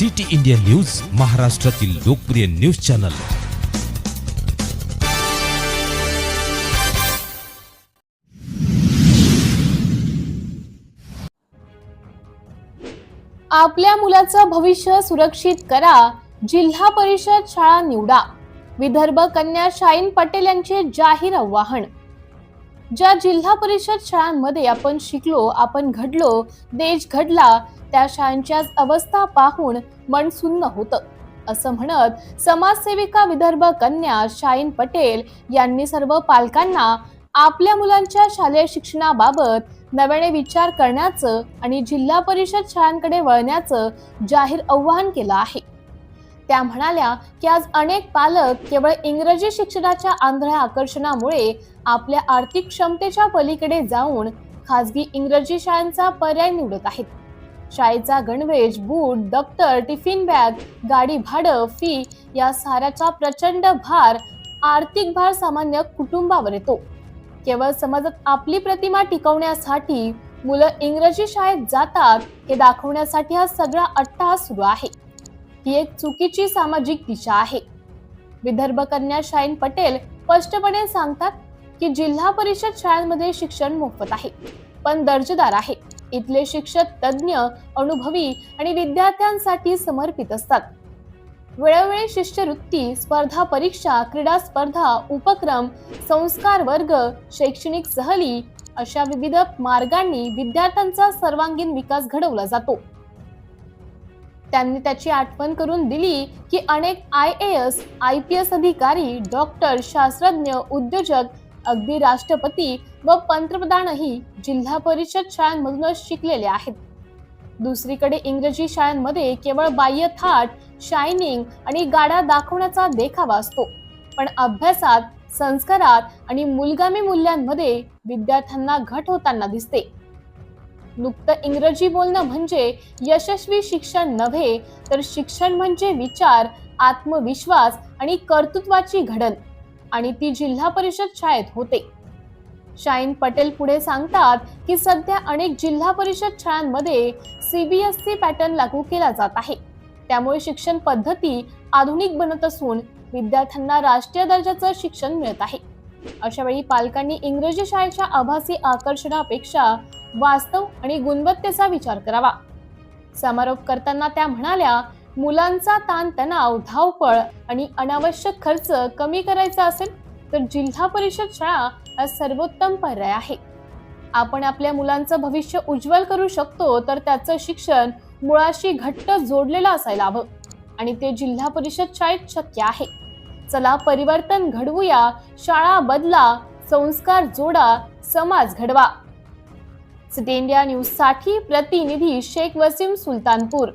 City India news महाराष्ट्रातील लोकप्रिय news channel. आपल्या मुलाचं भविष्य सुरक्षित करा जिल्हा परिषद शाळा निवडा. विदर्भ कन्या शाईन पटेल यांचे जाहीर आवाहन. ज्या जिल्हा परिषद शाळांमध्ये आपण शिकलो आपण घडलो देश घडला त्या शाळांच्या अवस्था पाहून मन सुन्न होतं. असं म्हणत समाजसेविका विदर्भ कन्या शाईन पटेल यांनी सर्व पालकांना आपल्या मुलांच्या शालेय शिक्षणाबाबत नव्याने विचार करण्याचं आणि जिल्हा परिषद शाळांकडे वळण्याचं जाहीर आवाहन केलं आहे. त्या म्हणाल्या की आज अनेक पालक केवळ इंग्रजी शिक्षणाच्या आंधळ्या आकर्षणामुळे आपल्या आर्थिक क्षमतेच्या पलीकडे जाऊन खाजगी इंग्रजी शाळांचा पर्याय निवडत आहेत. शाळेचा गणवेश बूट दप्तर टिफिन बॅग गाडी भाडं फी या साऱ्याचा प्रचंड भार आर्थिक भार सामान्य कुटुंबावर येतो. केवळ समाजात आपली प्रतिमा टिकवण्यासाठी मुलं इंग्रजी शाळेत जातात हे दाखवण्यासाठी हा सगळा अट्टहास सुरू आहे. ही एक चुकीची सामाजिक दिशा आहे. विदर्भ कन्या शाईन पटेल स्पष्टपणे सांगतात की जिल्हा परिषद शाळांमध्ये शिक्षण मोफत आहे पण दर्जेदार आहे. इथले शिक्षक तज्ज्ञ अनुभवी आणि विद्यार्थ्यांसाठी समर्पित असतात. वेळोवेळी शिष्यवृत्ती स्पर्धा परीक्षा क्रीडा स्पर्धा उपक्रम संस्कार वर्ग शैक्षणिक सहली अशा विविध मार्गांनी विद्यार्थ्यांचा सर्वांगीण विकास घडवला जातो. त्यांनी त्याची आठवण करून दिली की अनेक I A S I P S अधिकारी डॉक्टर शास्त्रज्ञ उद्योजक अगदी राष्ट्रपती व पंतप्रधानही जिल्हा परिषद शाळांमधूनच शिकलेले आहेत. दुसरीकडे इंग्रजी शाळांमध्ये केवळ बाह्य थाट शायनिंग आणि गाड्या दाखवण्याचा देखावा असतो. पण अभ्यासात संस्कारात आणि मूलगामी मूल्यांमध्ये विद्यार्थ्यांना घट होताना दिसते. नुकतं इंग्रजी बोलणं म्हणजे यशस्वी शिक्षण नव्हे तर शिक्षण म्हणजे विचार आत्मविश्वास आणि कर्तृत्वाची घडण. आणि ती जिल्हा परिषद शाळेत होते. शाईन पटेल पुढे सांगतात की सध्या अनेक जिल्हा परिषद शाळांमध्ये सीबीएसई पॅटर्न लागू केला जात आहे. त्यामुळे शिक्षण पद्धती आधुनिक बनत असून विद्यार्थ्यांना राष्ट्रीय दर्जाचं शिक्षण मिळत आहे. अशा वेळी पालकांनी इंग्रजी शाळेच्या आभासी आकर्षणापेक्षा वास्तव आणि गुणवत्तेचा विचार करावा. समारोप करताना त्या म्हणाल्या मुलांचा ताणतणाव धावपळ आणि अनावश्यक खर्च कमी करायचा असेल तर जिल्हा परिषद शाळा हा सर्वोत्तम पर्याय आहे. आपण आपल्या मुलांचं भविष्य उज्ज्वल करू शकतो तर त्याचं शिक्षण मुळाशी घट्ट जोडलेलं असायला हवं आणि ते जिल्हा परिषद शाळेत शक्य आहे. चला परिवर्तन घडवूया शाळा बदला संस्कार जोडा समाज घडवा. सिटी इंडिया न्यूजसाठी प्रतिनिधी शेख वसीम सुलतानपूर.